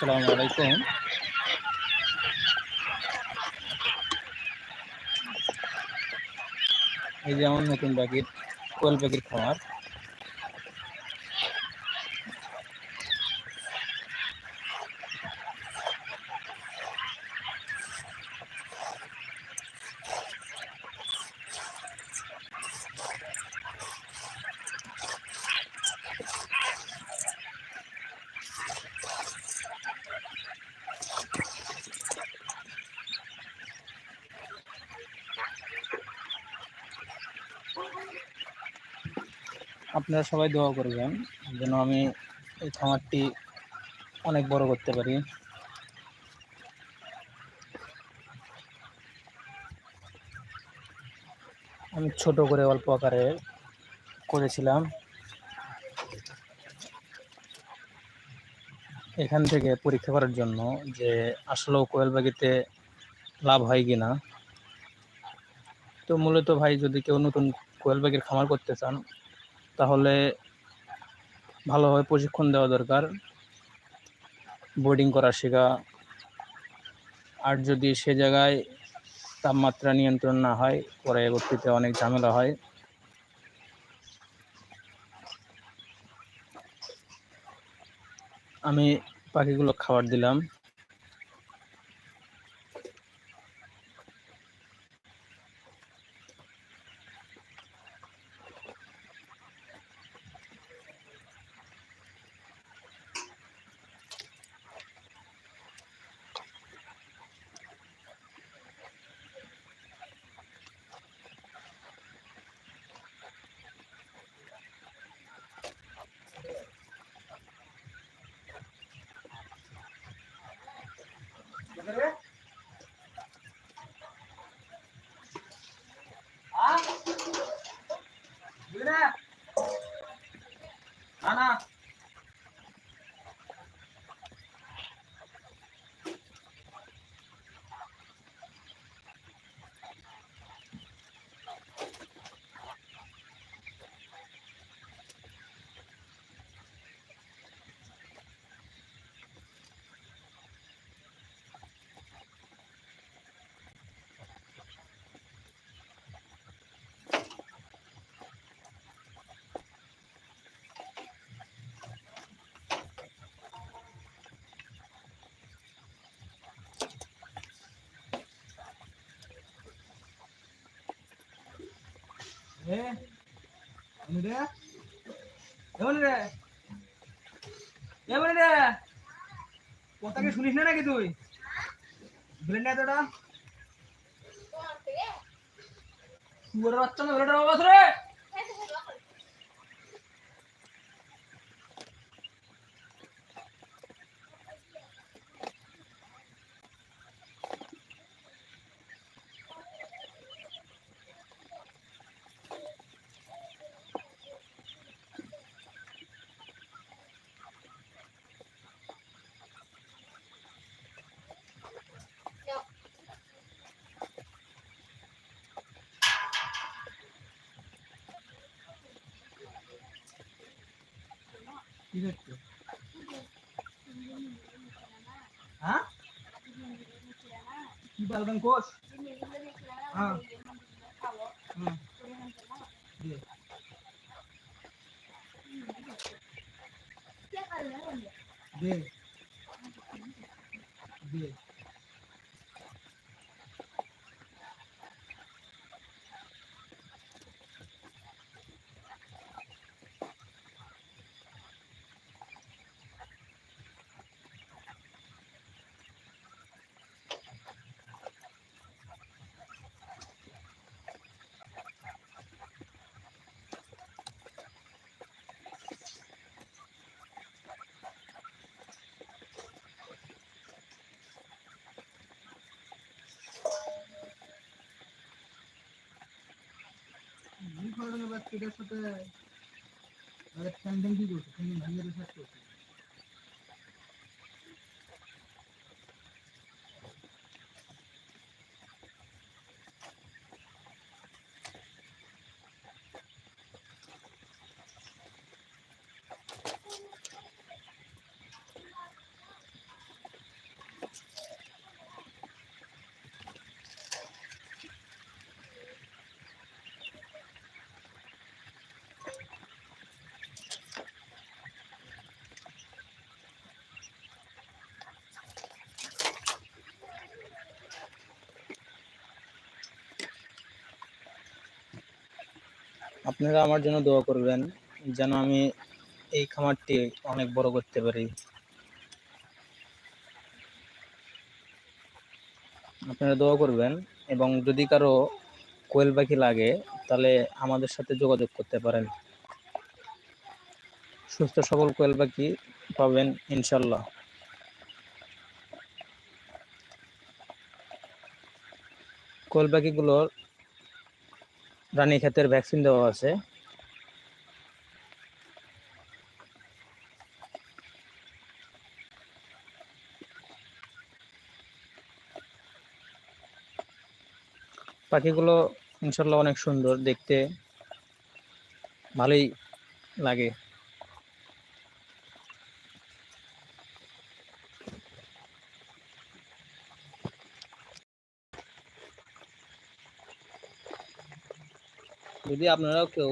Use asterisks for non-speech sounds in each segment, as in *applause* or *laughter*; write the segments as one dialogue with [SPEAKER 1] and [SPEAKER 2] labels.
[SPEAKER 1] আসসালামু আলাইকুম এই যে আমার নতুন পাখির কোয়েল পাখির খামার আপনারা সবাই দোয়া করবেন যেন আমি এই খামারটি অনেক বড় করতে পারি। আমি ছোট করে অল্প আকারে করেছিলাম। এখান থেকে পরীক্ষা করার জন্য যে আসলেও কোয়েল পাখিতে লাভ হয় কি না তো মূলত ভাই যদি কেউ নতুন কোয়েল পাখির খামার করতে চান তাহলে ভালোভাবে প্রশিক্ষণ দেওয়া দরকার। বোর্ডিং করা শেখা। আর যদি সে জায়গায় তাপমাত্রা নিয়ন্ত্রণ না হয় পরে পরবর্তীতে অনেক ঝামেলা হয়। আমি পাখিগুলো খাবার দিলাম।
[SPEAKER 2] 干嘛呢 কথা কি শুনিস না নাকি তুই? ব্রেন তোটা বাচ্চা না ব্রেনটা বাবা রে? কি আছে হ্যাঁ? কি বলবেন কোচ? হ্যাঁ। এই এবার সেটার সাথে ঠ্যাং কি করছে ভাঙিয়ে করছে
[SPEAKER 1] আপনারা আমার জন্য দোয়া করবেন যেন আমি এই খামারটি অনেক বড় করতে পারি। আপনারা দোয়া করবেন এবং যদি কারও কোয়েল পাখি লাগে, তাহলে আমাদের সাথে যোগাযোগ করতে পারেন। সুস্থ সবল কোয়েল পাখি পাবেন ইনশাল্লাহ কোয়েল পাখিগুলোর রানী ক্ষেতের ভ্যাকসিন দেওয়া আছে। পাখিগুলো ইনশাল্লাহ অনেক সুন্দর দেখতে ভালোই লাগে। যদি আপনারাও কেউ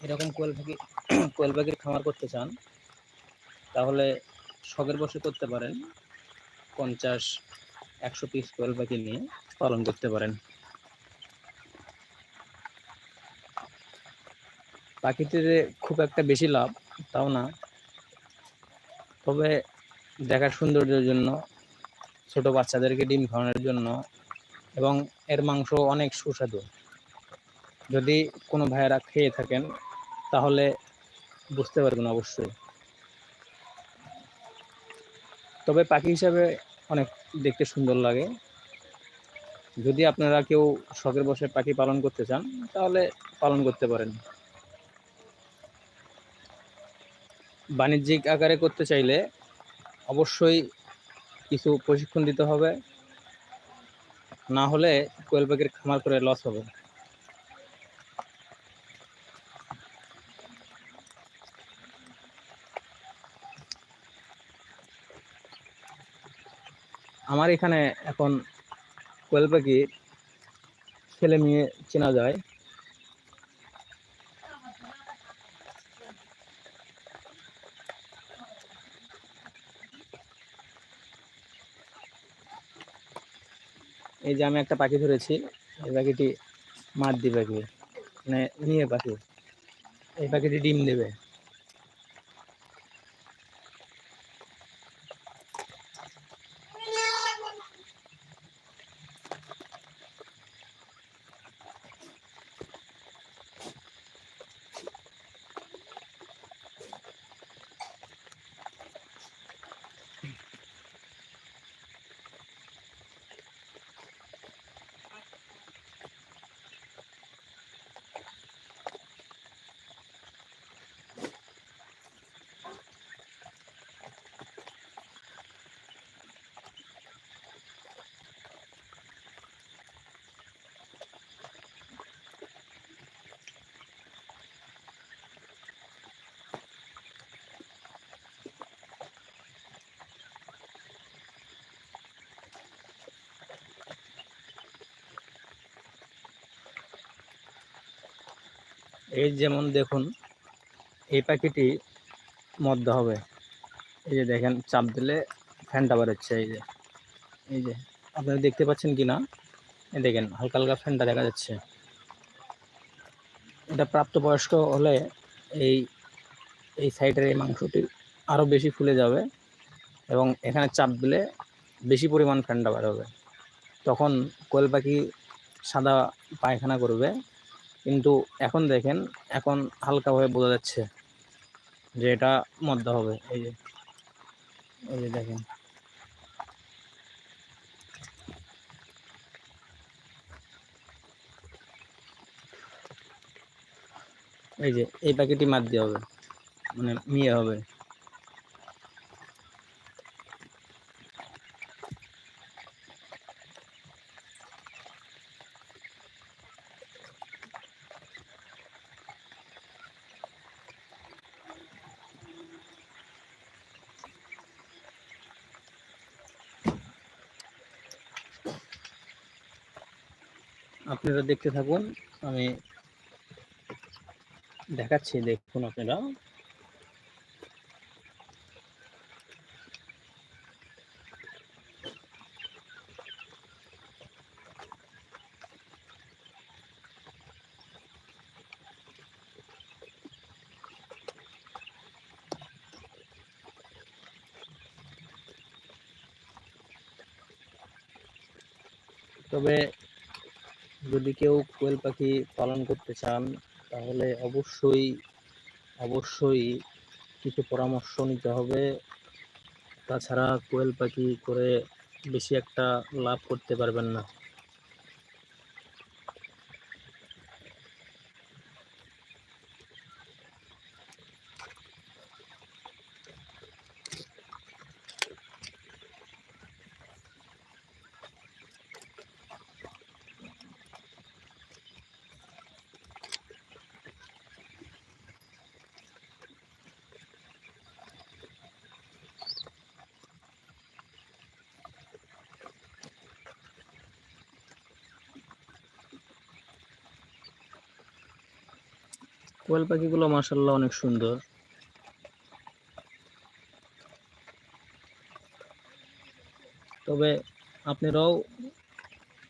[SPEAKER 1] এরকম কোয়েল পাখি, *clears throat* কোয়েল পাখির খামার করতে চান, তাহলে শখের বসে করতে পারেন। পঞ্চাশ, একশো পিস কোয়েল পাখি নিয়ে পালন করতে পারেন। পাখিতে যে খুব একটা বেশি লাভ, তাও না। তবে দেখার সৌন্দর্যের জন্য, ছোট বাচ্চাদেরকে ডিম খাওয়ানোর জন্য, এবং এর মাংস অনেক সুস্বাদু। যদি কোনো ভাইয়েরা খেয়ে থাকেন, তাহলে বুঝতে পারবেন অবশ্যই। তবে পাখি হিসাবে অনেক দেখতে সুন্দর লাগে। যদি আপনারা কেউ শখের বসে পাখি পালন করতে চান, তাহলে পালন করতে পারেন। বাণিজ্যিক আকারে করতে চাইলে অবশ্যই কিছু প্রশিক্ষণ দিতে হবে। না হলে কোয়েল পাখির খামার করে লস হবে। আমার এখানে এখন কোয়েল পাখি ছেলে মেয়ে চেনা যায়। এই যে আমি একটা পাখি ধরেছি, এই পাখিটি মাদ্দি পাখি মানে নিয়ে পাখি। এই পাখিটি ডিম দেবে। এই যেমন দেখুন, এই পাখিটি মদ্য হবে। এই যে দেখেন, চাপ দিলে ফ্যানটা বেরোচ্ছে, এই যে। এই যে, আপনারা দেখতে পাচ্ছেন কি না এই দেখেন, হালকা হালকা ফ্যানটা দেখা যাচ্ছে। এটা প্রাপ্তবয়স্ক হলে এই এই সাইডের এই মাংসটি আরও বেশি ফুলে যাবে এবং এখানে চাপ দিলে বেশি পরিমাণ ফ্যানটা বার হবে তখন কোয়েল পাখি সাদা পায়খানা করবে কিন্তু এখন দেখেন, এখন হালকাভাবে বোঝা যাচ্ছে যে এটা মদ্য হবে। এই যে এই যে দেখেন। এই যে, এই প্যাকেটই মার দিয়ে হবে। মানে মিয়ে হবে। আপনারা দেখতে থাকুন আমি দেখাচ্ছি দেখুন আপনারা। তবে কেউ কোয়েল পাখি পালন করতে চান, তাহলে অবশ্যই অবশ্যই কিছু পরামর্শ নিতে হবে। তাছাড়া কোয়েল পাখি করে বেশি একটা লাভ করতে পারবেন না। কোয়েল পাখিগুলো মাসাল্লাহ অনেক সুন্দর। তবে আপনারাও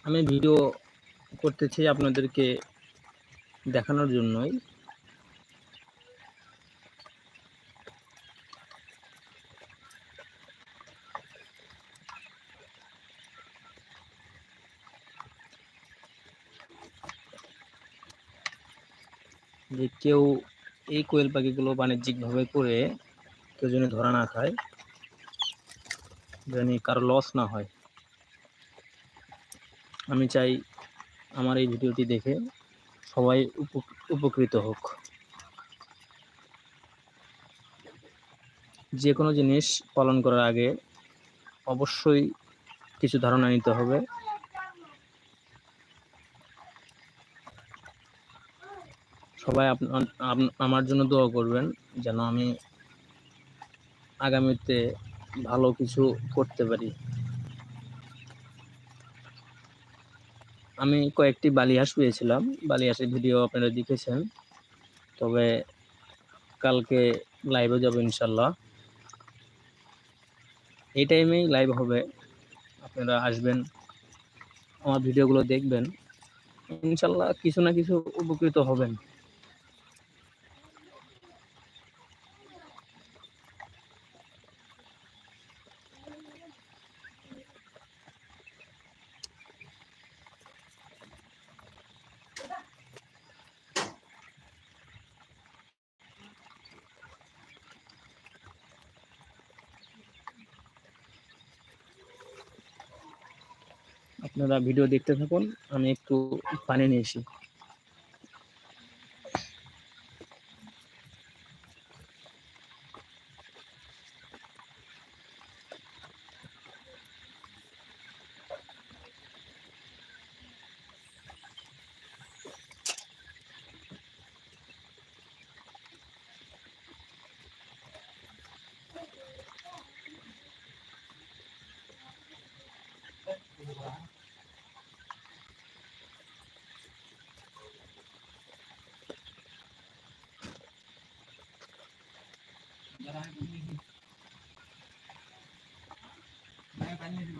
[SPEAKER 1] আমি ভিডিও করতেছি আপনাদেরকে দেখানোর জন্যই। যে কেউ এই কোয়েল পাখিগুলো বাণিজ্যিকভাবে করে কেউ যেন ধরা না খায়, যেন কারও লস না হয়। আমি চাই আমার এই ভিডিওটি দেখে সবাই উপ- উপকৃত হোক। যে কোনো জিনিস পালন করার আগে অবশ্যই কিছু ধারণা নিতে হবে। সবাই আপনার আমার জন্য দোয়া করবেন যেন আমি আগামীতে ভালো কিছু করতে পারি। আমি কয়েকটি বালিহাঁস পেয়েছিলাম। বালিহাঁসের ভিডিও আপনারা দেখেছেন। তবে কালকে লাইভে যাব ইনশাল্লাহ এই টাইমেই লাইভ হবে। আপনারা আসবেন, আমার ভিডিওগুলো দেখবেন। ইনশাল্লাহ কিছু না কিছু উপকৃত হবেন। আপনারা ভিডিও দেখতে থাকুন আমি একটু পানি নিয়ে আসি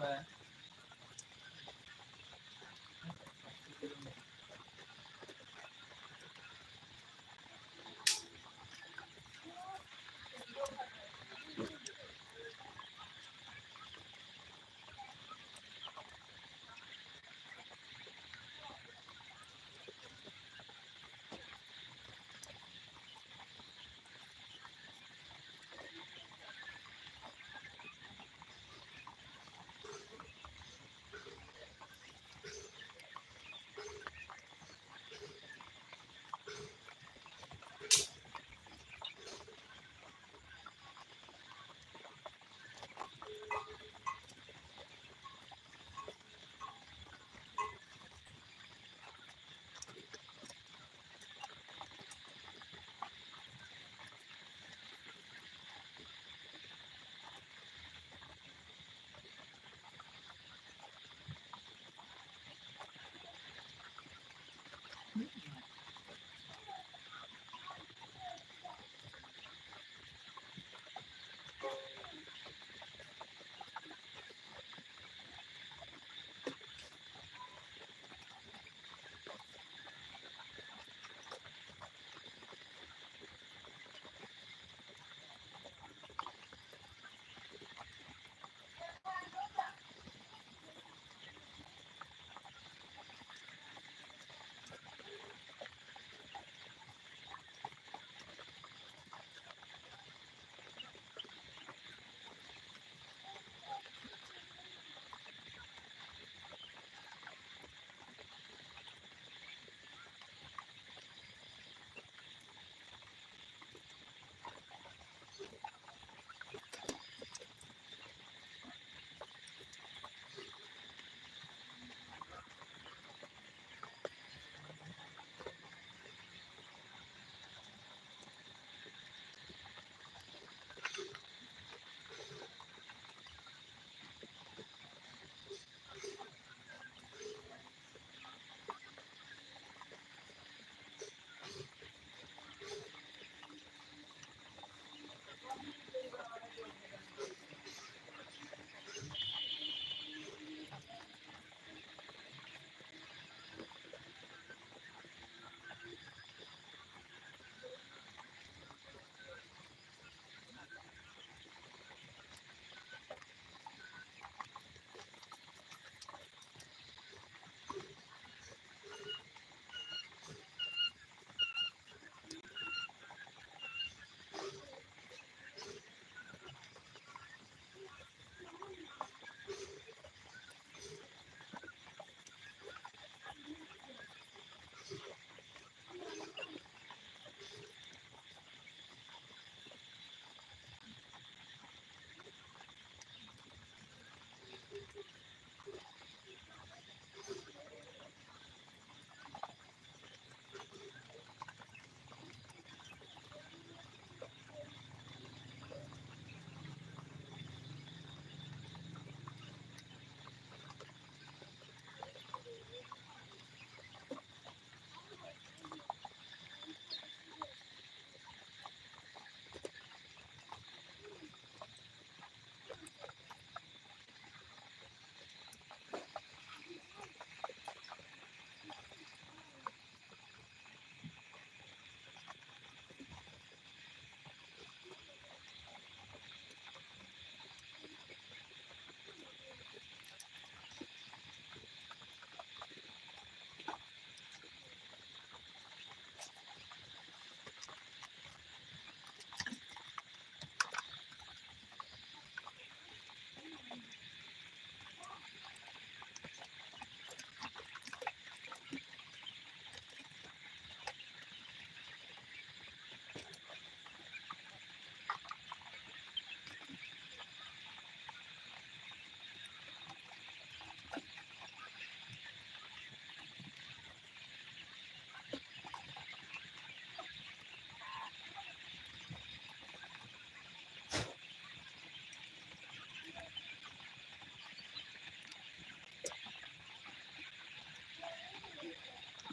[SPEAKER 1] were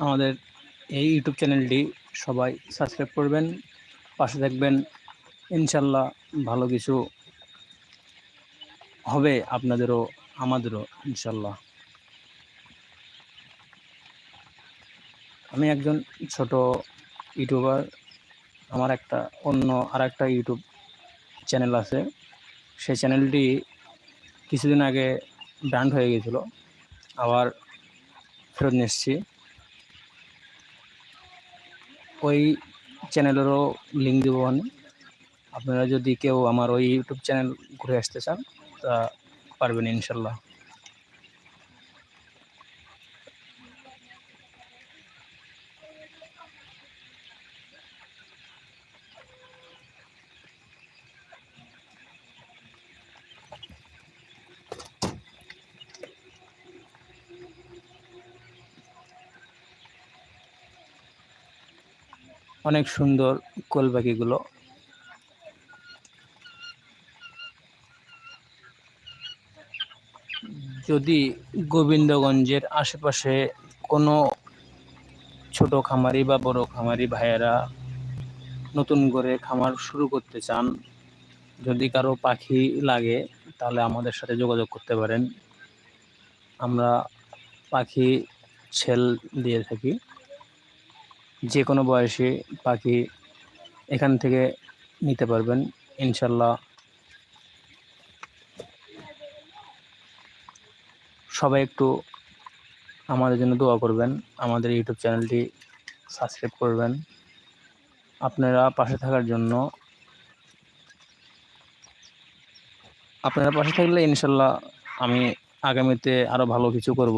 [SPEAKER 1] আমাদের এই ইউটিউব চ্যানেলটি সবাই সাবস্ক্রাইব করবেন, পাশে থাকবেন। ইনশাল্লাহ ভালো কিছু হবে আপনাদেরও, আমাদেরও ইনশাল্লাহ আমি একজন ছোট ইউটিউবার আমার একটা অন্য আর একটা ইউটিউব চ্যানেল আছে। সেই চ্যানেলটি কিছুদিন আগে ব্যান্ড হয়ে গেছিল। আবার ফেরত এসেছি। ওই চ্যানেলেরও লিঙ্ক দেবো আমি। আপনারা যদি কেউ আমার ওই ইউটিউব চ্যানেল ঘুরে আসতে চান, তা পারবেন ইনশাল্লাহ। অনেক সুন্দর কোয়েল পাখিগুলো যদি গোবিন্দগঞ্জের আশেপাশে কোনো ছোট খামারি বা বড় খামারি ভাইয়েরা নতুন করে খামার শুরু করতে চান, যদি কারও পাখি লাগে, তাহলে আমাদের সাথে যোগাযোগ করতে পারেন। আমরা পাখি ছেল দিয়ে থাকি। যে কোনো বয়সী পাখি এখান থেকে নিতে পারবেন, ইনশাল্লাহ। সবাই একটু আমাদের জন্য দোয়া করবেন, আমাদের ইউটিউব চ্যানেলটি সাবস্ক্রাইব করবেন। আপনারা পাশে থাকার জন্য, আপনারা পাশে থাকলে ইনশাল্লাহ আমি আগামীতে আরও ভালো কিছু করব।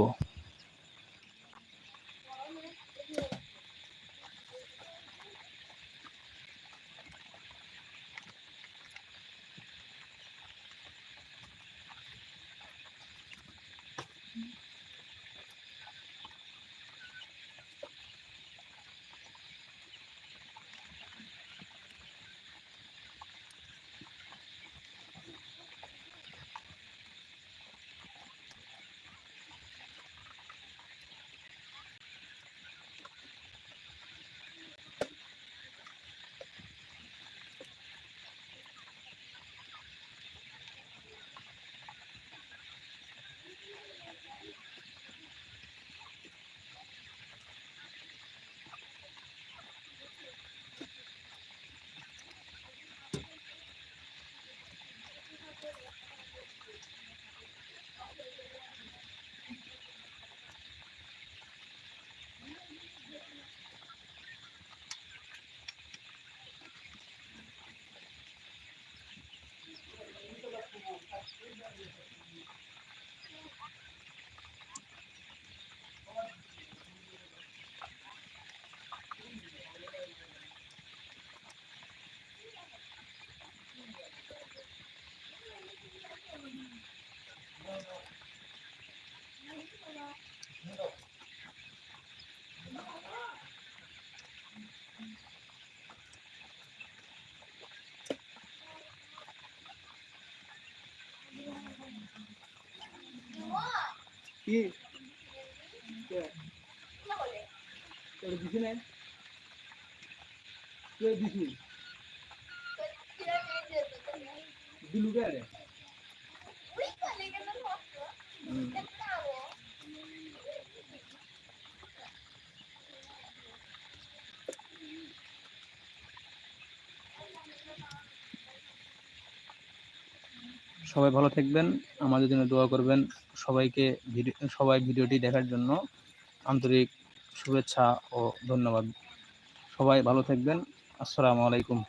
[SPEAKER 2] কি কে? তোর দিছি না কে দিছি দিলু কে রে
[SPEAKER 1] সবাই ভালো থাকবেন, আমাদের জন্য দোয়া করবেন সবাইকে ভিডিও সবাই ভিডিওটি দেখার জন্য আন্তরিক শুভেচ্ছা ও ধন্যবাদ। সবাই ভালো থাকবেন, আসসালামু আলাইকুম।